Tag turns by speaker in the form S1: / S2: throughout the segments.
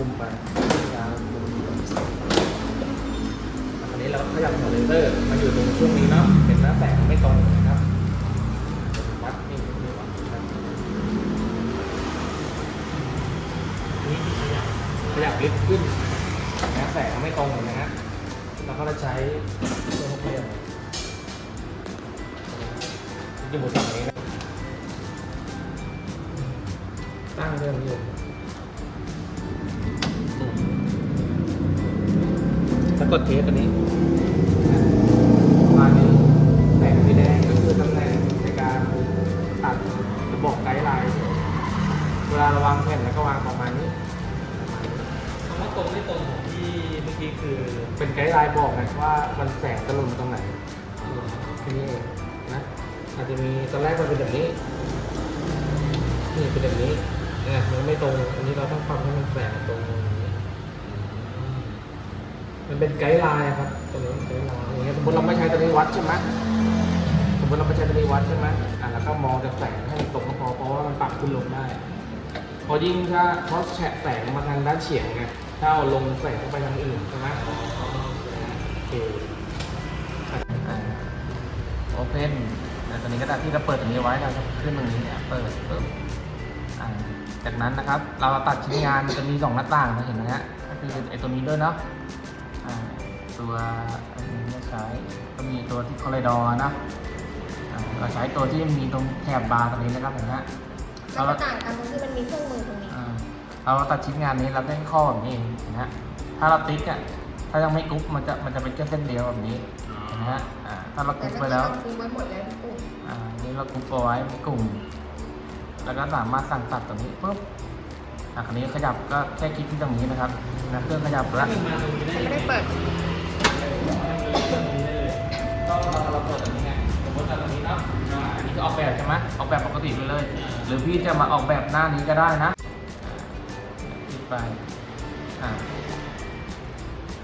S1: ตรงนี้ครับมุมไปยาวอันนี้เราขยับหัวเลเซอร์มาอยู่ตรงช่วงนี้เนาะเห็นหน้าแสงไม่ตรงนะครับวัดนี่นี่วัดนะครับนี่ขยับขยับลึกขึ้นหนะแสงไม่ตรงนะฮะเราก็จะใช้ตัวหกเหลี่ยมที่หมุนฝั่งนี้นะตั้งเรื่องอ กดเทสตัวนี้ประมาณนี้แสงสีแดงก็คือตำแหน่งในการตัดระบบไกด์ไลน์เวลาราวางแผ่นแล้วก็วางประมาณนี้ประมาณนี้
S2: คำว่าตรงไม่ตรงของที่เมื่อกี้คือ
S1: เป็นไกด์ไลน์บอกนะว่ามันแสงจะลงตรงไหนแค่นี้เองนะอาจจะมีตอนแรกมันเป็นแบบนี้นี่เป็นแบบนี้เนี่ยมันไม่ตรงอันนี้เราต้องปรับให้มันแสงตรงอย่างนี้ มันเป็นไกด์ไลน์ครับตัวนี้เป็นไกด์ไลน์อย่างเงี้ยสมมติเราไม่ใช้ตัวนี้วัดใช่ไหมสมมติเราไม่ใช้ตัวนี้วัดใช่ไหมอะแล้วก็มองจากแสงให้ตรงก็พอเพราะว่ามันปรับขึ้นลงได้ พอยิ่งถ้าเพราะแฉะแสงมาทางด้านเฉียงไงถ้าเอาลงแสงไปทางอื่นใช่ไหมโอเคโอเพนตอนนี้ก็ได้ที่เราเปิดตรงนี้ไว้เราจะขึ้นตรงนี้เนี่ยเปิดปุ๊บจากนั้นนะครับ เราตัดชิ้นงานมันจะมีสองหน้าต่างนะเห็นไหมฮะก็คือไอ้ตัวนี้ด้วยเนาะ ตัวอันนี้ไม่ใช้ก็มีตัวที่คอร์เรดอร์นะอ่าเราใช้ตัวที่มีตรงแถบบาร์ตรงนี้นะครับเห็นไหมฮะ
S3: มันจะต่างกันตรงที่มันมีเครื่องมือตรงนี้
S1: อ่าเราตัดชิ้นงานนี้เราได้ข้อแบบนี้เองนะฮะถ้าเราติ๊กอะถ้ายังไม่กรุ๊ปมันจะมันจะเป็นแค่เส้นเดียวแบบนี้นะฮะอ่าถ้าเราก
S3: แต่
S4: รุ๊ป
S3: เมื่
S1: ไป
S3: อกี้
S1: แล้ว
S3: เราคุยไว้หมดแล้วพี่ปุ้ม
S1: อ่านี่เรากรุ๊ปเอาไว้ในกลุ่ม แล้วก็สามารถสั่งตัดตรงนี้ปุ๊บอะคราวนี้ขยับก็แค่คลิกที่ตรงนี้นะครับนะเครื่องขยับแล้ว
S2: ขึ้นมาตรงนี้ได้
S3: ยัง
S2: ยัง
S3: ไม่ได้เปิด
S1: ก็เราเราเปิดตรงนี้ไงสมมติเราตรงนี้เนาะอ่าอันนี้ก็ออกแบบใช่ไหมออกแบบปกติไปเลย หรือพี่จะมาออกแบบหน้านี้ก็ได้นะคลิกไปอ่า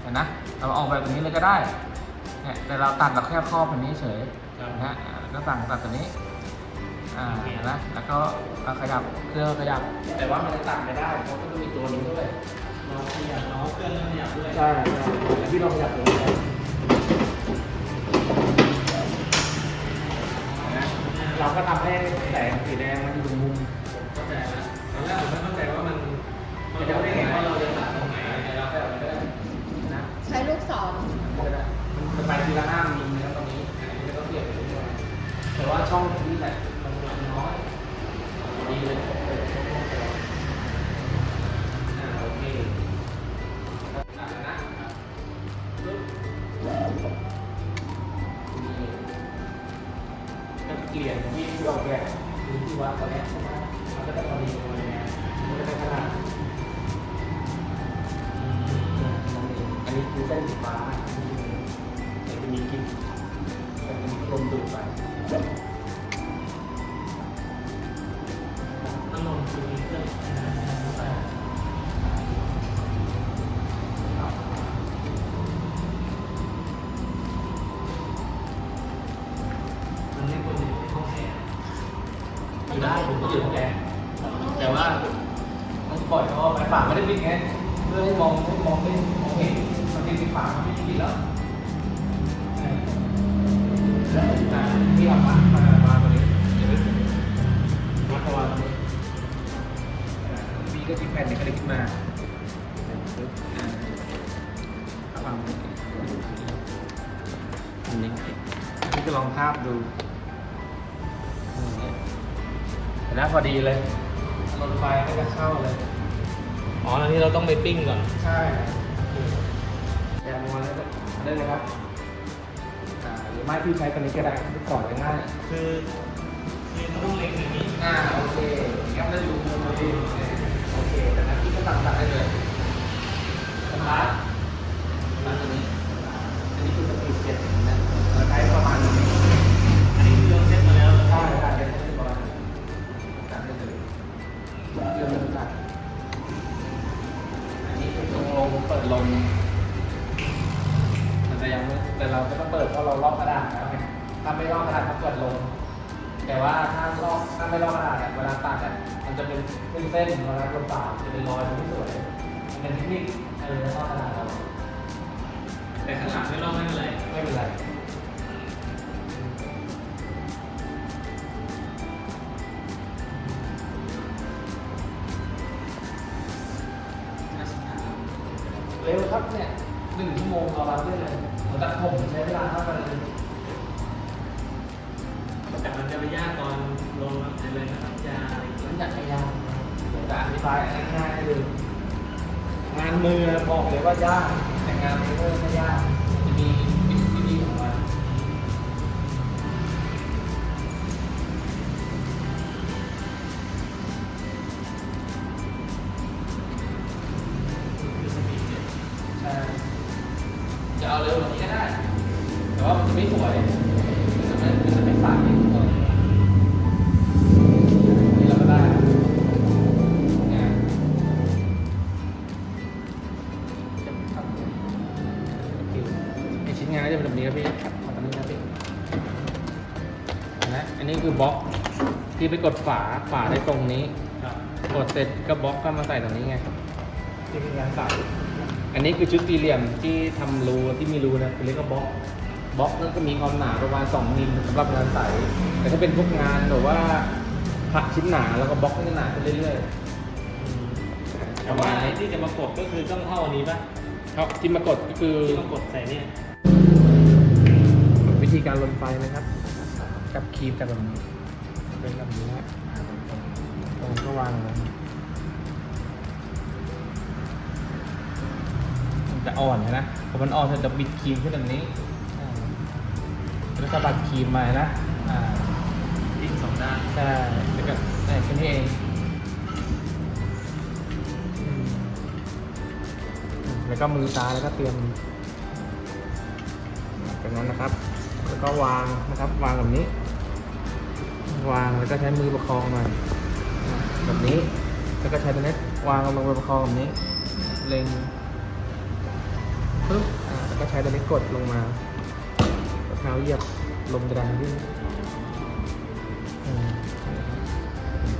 S1: เห็นนะเราออกแบบแบบนี้เลยก็ได้เนี่ยแต่เราตัดเราแค่ครอบแบบนี้เฉยนะฮะอ่าก็สั่งตัดตัวนี้อ่าเห็นนะแล้วก็เราขยับเครื่องขยับ แต่ว่ามันจะตัดไม่ได้เพราะมันต้องมีตัวนี้ด้วย
S2: เราขยับเนาะเครื่องขยับด้วย
S1: ใช่ใช่แล้วพี่ลองขยับตรงนี้ เราก็ทำให้แสงสีแดงมันอยู่ตรงมุม
S2: เข้าใจนะตอนแรกผมไม่เข้าใจว่ามันมันจะได้ไงว่าเราจะตัดตรงไหน
S1: เราขยับไม่ได้นะ
S3: ใช้ลูกศร
S1: ไม่ได้มันไปทีละห้ามิลนะครับตรงนี้อันนี้ไม่ต้องเปลี่ยนไปเรื่อยๆแต่ว่าช่องนี้แหละมันมันน้อยดีเลย เพื่อ
S2: ให้
S1: มองมองไม่มองเห็นมันติดไฟฝามันไม่ปิดแล้วอ่าที่เอามามามาตรงนี้เดี๋ยววัดประวันี้มีก็ที่แผ่นนี้ก็ได้ขึ้นมาปึ๊บอ่าระวังอันนี้พี่จะลองทาบดูอย่างเห็นไหมพอดีเลยรถไฟก็จะเข้าเลย
S2: อ๋อแล้วนี่เราต้องไปปิ้งก่อน
S1: ใช่แกมัวแล้วได้เลยครับอ่าหรือไม่พี่ใช้ตัวนี้ก็ได้ที่ก่อนง่าย
S2: คือคือมันต้องเล็งอย่างนี้
S1: ๆอ่าโอเคงั้นเราดูมุมพอดีโอเค แต่นั้นพี่ก็ตัดตัดได้เลยสตาร์ทสตาร์ทตัวนี้ อันนี้คือสปีดเจ็ดนะเราใช้ประมาณนี้
S2: อันนี้คือเราเซ็ตมาแล้ว
S1: ใช่การเล่นให้ประมาณการเล่นเลยเรื่องมันกั เป็นลงลงเปิดลงเห็นไหมแต่ยังไม่แต่เราไม่ต้องเปิดเพราะเราลอกกระดาษแล้วไงถ้าไม่ลอกกระดาษก็เปิดลงแต่ว่าถ้าลอกถ้าไม่ลอกกระดาษอะเวลาตัดอะมันจะเป็นเส้นเส้นๆเวลาลงปากจะเป็นรอยมันไม่สวยมันเป็นเทคนิคเออลอกกระดาษเรา
S2: แต่ข้างหลังไม่ลอกไม่เป็นไร
S1: ไม่เป็นไร ร็วครับเนี่ยหนึ่งชั่วโมงเรารับได้เลยเหมือนตัดผมใช้เวลาเท่ากันเลย
S2: แต่มันจะไปยากตอนลงอะไรนะน้ำยาอะไรอย่างเงี้ย
S1: มันอยากพยายามเดี๋ยวจะอธิบายง่ายๆให้ดูงานมือบอกเลยว่ายากแต่งานมือไม่ยาก นงานก็จะเป็นแบบนี้ครับพี่มาตรงนี้นะพี่เห็นะอันนี้คือบล็อกที่ไปกดฝาฝาได้ตรงนี้
S2: ครับ
S1: กดเสร็จก็บล็อกก็มาใส่ตรงนี้ไงที่เป็นงานใส่อันนี้คือชุดสี่เหลี่ยมที่ทำรูที่มีรูนะคือเรียกว่าบล็อกบล็อกนั่นก็มีความหนาประมาณ2มิลสำหรับงานใสแต่ถ้าเป็นพวกงานแบบว่าผักชิ้นหนาแล้วก็บล็อกให้หนาขึ้นเรื่อยๆ
S2: แต่ว่าที่จะมากดก็คือต้องเท่าอันนี้ป่ะ
S1: ครับที่มากดก็คือ
S2: ที่ต้องกดใส่เนี่ย
S1: วิธีการลนไฟนะครับ กับครีมกับแบบนี้เป็นแบบนี้ฮะตรงก็วางเลยมันจะอ่อนนะพอมันอ่อนเสร็จจะบิดครีมขึ้นแบบนี้อ่าแล้วก็บัดครีมมานะอ่า
S2: อีกสองด้าน
S1: ใช่แล้วก็ใส่แค่นี้เองอืมแล้วก็มือซ้ายแล้วก็เตรียม แบบนั้นนะครับ แล้วก็วางนะครับ วางแบบนี้ วางแล้วก็ใช้มือประคองหน่อยอะแบบนี้ แล้วก็ใช้ตัวนี้วางลงไปประคองแบบนี้ เล็งปึ๊บแล้วก็ใช้ตัวนี้กดลงมาเท้าเหยียบลมจะดันขึ้น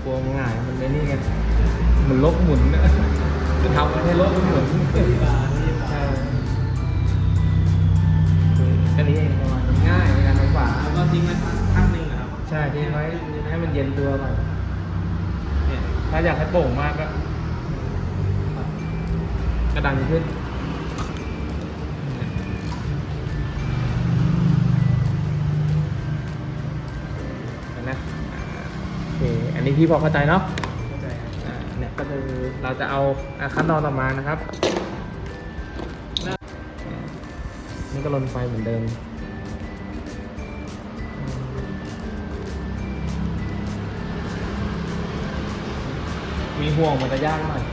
S1: กลัวง่ายมันไม่นี่ไงมันลบหมุนนะจะทำมันให้ลบหมุน
S2: ทิ้
S1: ง
S2: ไว้พักหนึ่งอะครับ
S1: ใช่ทิ้งไว้ให้มันเย็นตัวก่อน
S2: เนี่ย
S1: ถ้าอยากให้โป่งมากก็กระดันขึ้นเห็นไหมอ่าโอเคอันนี้พี่พอเข้าใจเนาะ
S2: เข้าใจครับ
S1: อ่าเนี่ยก็คือเราจะเอาอ่าขั้นตอนต่อมานะครับอ่านี่ก็ลนไฟเหมือนเดิม มีห่วงมันจะยากหน่อย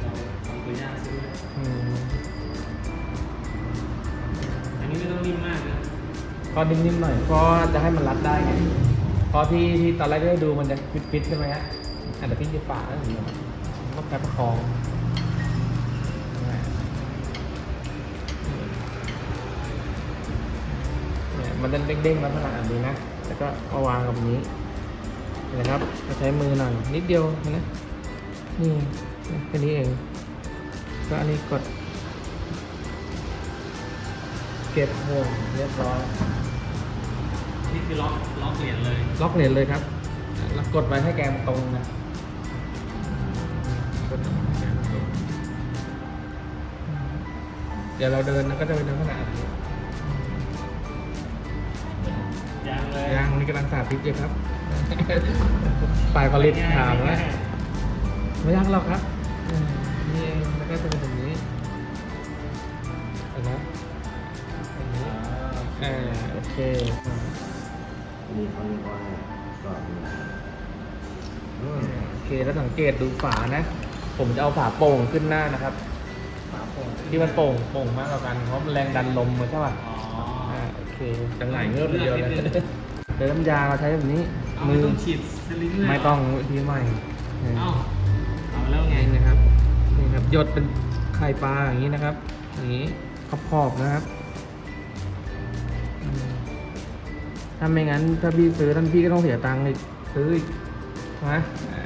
S2: เราทำตัวยากซื้อ
S1: อืม
S2: อันนี้ไม่ต้องนิ่มมากนะ
S1: ก็นิ่มๆหน่อยเพราะจะให้มันรัดได้ไงเพราะที่ที่ตอนแรกที่ได้ดูมันจะฟิตๆใช่ไหมฮะอาจจะพี่จะฝ่าแล้วอย่างเงี้ยก็แค่ประคองเนี่ยมันจะเด้งๆลักษณะแบบนี้นะแล้วก็เอาวางกับนี้เห็ นะครับใช้มือหน่อยนิดเดียวนะนี่แค่นี้เองก็อันนี้กด เก็บห่วงเรียบร้อย
S2: นี่คือล็อกล็อกเหรียญเลย
S1: ล็อกเหรียญเลยครับแล้วกดไว้ให้แกมนตรงนะกดให้แกมนตรงเดี๋ยวเราเดินนะก็จะเป็นลักษณะแบบนี้
S2: ยางเลย
S1: ยางนี่กำลังสาธิตอยู่ครับ ฝ่ายผลิตถามว่าไม่ยากหรอกครับอืมนี่เองแล้วก็จะเป็นแบบนี้เห็นไหมแบบนี้อ่าโอเค
S5: นี่เขาเรียกว่าสอบเนี่ยอืม
S1: โอเคแล้วสังเกตดูฝานะ ผมจะเอาฝาโป่งขึ้นหน้านะครับ
S2: ฝาโป่ง
S1: ที่มันโป่งโป่งมากกว่ากันเพราะมันแรงดันลมมันใช่ป่ะ
S2: อ๋อ
S1: อ่าโอเคจังไหนเงือบเดียวเลย
S2: เลือกนิดนึง
S1: เดี๋ยวน้ำยาเราใช้แบบนี้
S2: เอา
S1: มื
S2: ไม่
S1: อ
S2: ต้องฉีดสลิงเลยเหร
S1: ไม่ต้องวิธีใหม่
S2: เอ้าเอาแล้วไง
S1: นี่นะครับนี่ครับหยดเป็นไข่ปลาอย่างนี้นะครับอย่างนี้ขขอบๆนะครับอืมถ้าไม่งั้นถ้าพี่ซื้อท่านพี่ก็ต้องเสียตังค์อีกซื้ออีกนะอ่า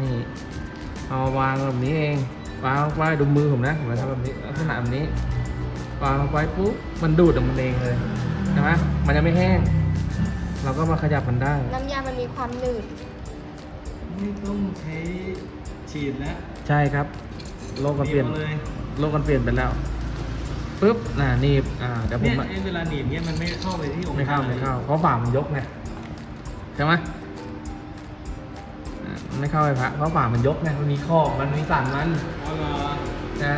S1: นี่ เอาวางแบบนี้เองวางไว้ดูมือผมนะผมจะทำแบบนี้ลักษณะแบบนี้วางไว้ปุ๊บมันดูดออกมันเองเลยใช่ไหมมันจะไม่แห้ง เราก็มาขยับมันได้
S3: น้ำยามันมีความหนืด
S2: ไม่ต้องใช้ฉีดแล้ว
S1: ใช่ครับ โลกก็เปลี่ยน
S2: หบอาเลย
S1: โลกมันเปลี่ยนไปแล้วปุ๊บน่ะหนี่อ่าเดี๋ยวผ
S2: เนี่
S1: ม
S2: ย
S1: อะ
S2: ไอ้เวลาหนีบเนี่ยมันไม่เข้าไปที่องค์
S1: ไม่เข้าไม่เข้า เพราะฝามันยกไงใช่ไหมอ่ามันไม่เข้าไปพระเพราะฝามันยกไงมันมีขอบมันมีสันมัน
S2: อ๋อเหรอ
S1: ใช่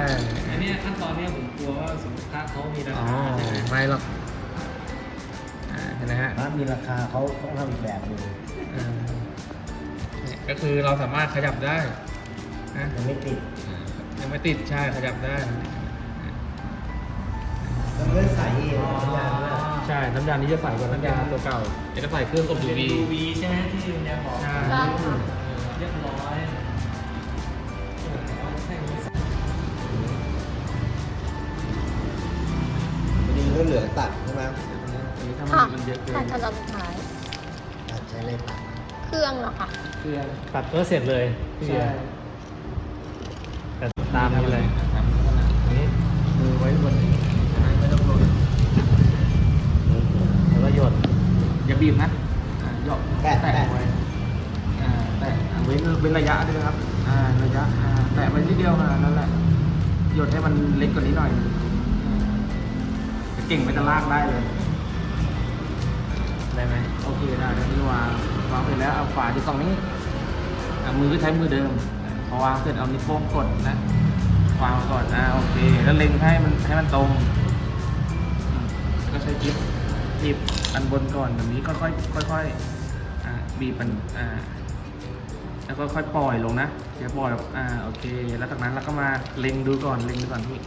S2: อันเนี้ยขั้นตอนเนี้ยผมกลัวว่าสินค้าเขามีรา
S1: อ๋อ
S2: คาใช่ไหม
S1: ไม่หรอกอ่าเห็ นไหมฮะ
S5: ถ้ามีราคาเขาต้องทำอีกแบบหนึง
S1: อ่าเนี่ยก็คือเราสามารถขยับได้นะ
S5: ยังไม่ติด
S1: อ่ายังไม่ติดใช่ขยับได้
S5: แล้วไม่ใส่เองสัญญาณด้วย
S1: ใช่น้ำยานี้จะใส่กว่าน้ำยาตัวเก่าจะใส่เครื่องอบ
S2: เป็น
S1: UV
S2: UV ใช่ไหมที่คุณยายบอก
S1: ใช่
S3: ใช่ค่ะ
S2: เรียบร้อยโอ้โหแค่นี้
S5: วันนี้ก็เหลือตัด
S3: ค่ะ
S1: มันเยอะเกิน
S3: ตัดขั้นตอนสุดท้าย
S5: ตัดใช้อะไรตัด
S3: เครื่องเหรอคะ
S1: เครื่อง
S2: ตัดก็เสร็จเลยพี่
S1: ใช่
S2: เบียร์แต่ตามนี้เลย
S1: นี่มือไว้บนนี้ใช่ไม่ต้องโดน
S2: แล้วก็หยด
S1: อย่าบีบนะอ่าเหยาะแตะไว้อ่าแตะอ่าเว้นเว้นระยะด้วยนะครับอ่าระยะอ่าแตะไว้นิดเดียวขนาดนั้นแหละหยดให้มันเล็กกว่านี้หน่อยอ่าจะเก่งไปจะลากได้เลย
S2: ได้ไหม
S1: โอเคได้แล้วนี่วางวางเสร็จแล้วเอาฝาที่ตรงนี้มือก็ใช้มือเดิมพอวางเสร็จเอานิ้วโป้งกดนะวางก่อนอ่าโอเค แล้วเล็งให้มันให้มันตรง ก็ใช้จิ๊บบีบอันบนก่อนแบบนี้ค่อยๆค่อยๆอ่าบีบมันอ่าแล้วก็ค่อยปล่อยลงนะอย่าปล่อยอ่าโอเค แล้วจากนั้นเราก็มาเล็งดูก่อนเล็งดูก่อนพี่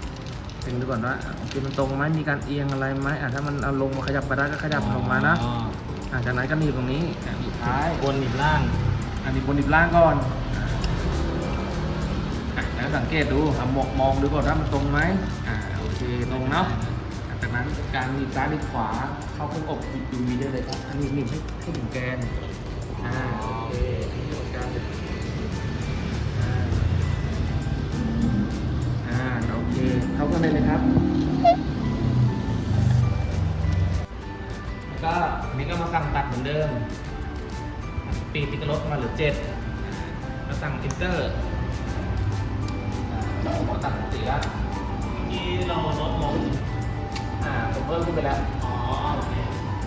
S1: เล็งดูก่อนว่าอะโอเคมันตรงไหมมีการเอียงอะไรไหมอะถ้ามันเอาลงมาขยับไปได้ก็ขยับมันลงมานะ
S2: อ๋อ
S1: อ่าจากนั้นก็หนีบตรงนี้อ่าหนีบท้าย
S2: บนหนีบล่าง
S1: อันนี้บนหนีบล่างก่อนอ่าแล้วสังเกตดูเอามองมองดูก่อนว่ามันตรงไหมอ่าโอเคตรงเนาะอ่าจากนั้นการหนีบซ้ายหนีบขวาเข้าเครื่องอบยูวีได้เลยครับอันนี้หนีบให้ให้ถึงแกนอ่าโอเค เคเข้ากันเลยนะครับ ก็อันนี้ก็มาสั่งตัดเหมือนเดิม ปีที่ก็ลดมาเหลือเจ็ดแล้วสั่งอินเตอร์ผมก็ตัดปกติแล้ว
S2: ที่เราลดลง
S1: อ่าผมเพิ่มขึ้นไปแล้ว
S2: อ๋อโอเค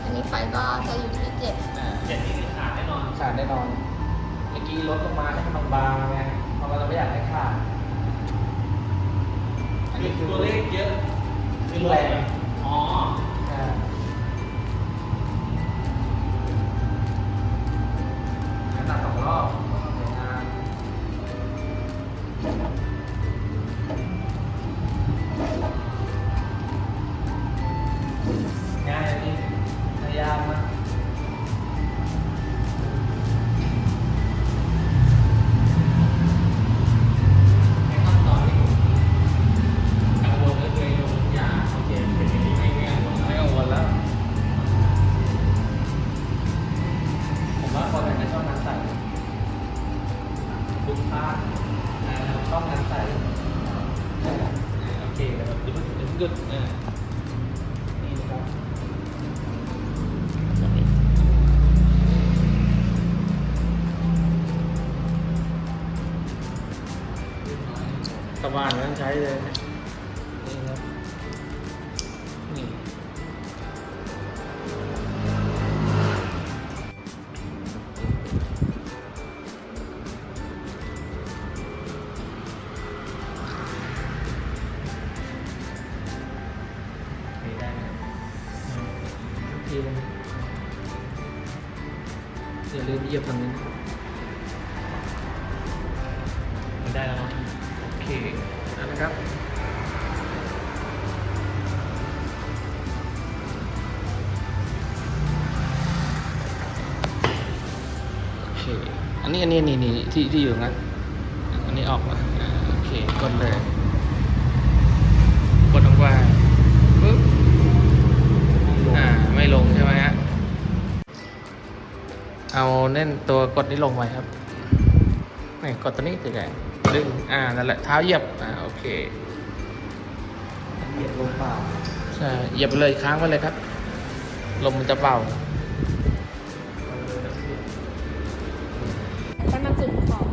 S3: อันนี้ไฟก็จะอยู่ที่เจ็ด
S1: อ่า
S2: เจ็ดนี่คือขาดแน่นอน
S1: ขาดแน่นอน เมื่อกี้ลดลงมาให้มันบางๆไงเพราะเราจะไม่อยากให้ขาด อัน
S2: คือ
S1: นี้คือ
S2: ตัวเลขเยอะ
S1: คือแรง
S2: อ๋อ
S1: อ่าแล้วตัดสองรอบ
S2: โอเคนะ
S1: ครับหยุดหยุดหยุดอ่านี่นะครับสว่านนั้นใช้เลย อเยอย่าลืมเหยียบตรงนี้น
S2: ไม่ได้แล้วเนาะ
S1: โอเคเอาละครับโอเคอันนี้อันนี้นี่นี่ที่ที่อยู่งั้นนี้ออกมาอ่าโอเค กดเลย กดลงไป เน้นตัวกดนี้ลงไว้ครับนี่กดตัวนี้คือไงดึงอ่านั่นแหละเท้าเหยียบอ่าโอเค
S5: เหยียบลงเปล่า
S1: ใช่เหยียบไปเลยค้างไว้เลยครับ ลมมันจะเป่า
S3: ให้มันจุดขอบ